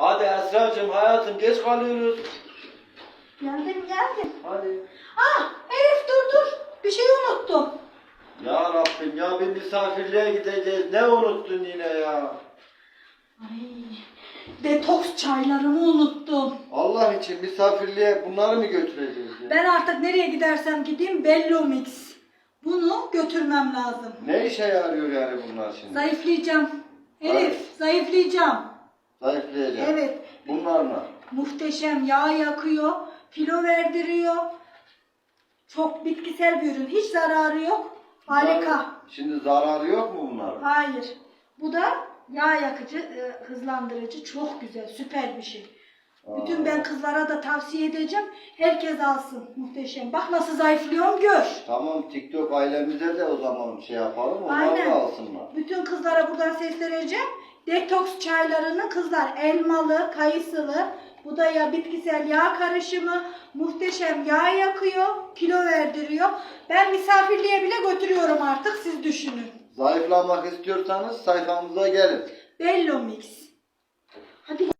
Hadi Esra'cığım hayatım geç kalıyoruz. Geldim geldim. Hadi. Ah Elif dur dur. Bir şey unuttum. Ya Rabbim ya bir misafirliğe gideceğiz. Ne unuttun yine ya? Ay, detoks çaylarımı unuttum. Allah için misafirliğe bunları mı götüreceğiz ya? Ben artık nereye gidersem gideyim Bellomix. Bunu götürmem lazım. Ne işe yarıyor yani bunlar şimdi? Zayıflayacağım. Elif Evet. zayıflayacağım. Zayıflayacağım. Evet. Bunlar mı? Muhteşem yağ yakıyor. Kilo verdiriyor. Çok bitkisel bir ürün. Hiç zararı yok. Harika. Şimdi zararı yok mu bunların? Hayır. Bu da yağ yakıcı, e, hızlandırıcı. Çok güzel, süper bir şey. Bütün ben kızlara da tavsiye edeceğim. Herkes alsın. Muhteşem. Bak nasıl zayıflıyorum gör. Tamam TikTok ailemize de o zaman şey yapalım. Onlar Aynen. da alsınlar. Bütün kızlara buradan sesleneceğim. Detoks çaylarını kızlar elmalı, kayısılı, bu da ya bitkisel yağ karışımı, muhteşem yağ yakıyor, kilo verdiriyor. Ben misafirliğe bile götürüyorum artık siz düşünün. Zayıflamak istiyorsanız sayfamıza gelin. Bello Mix. Hadi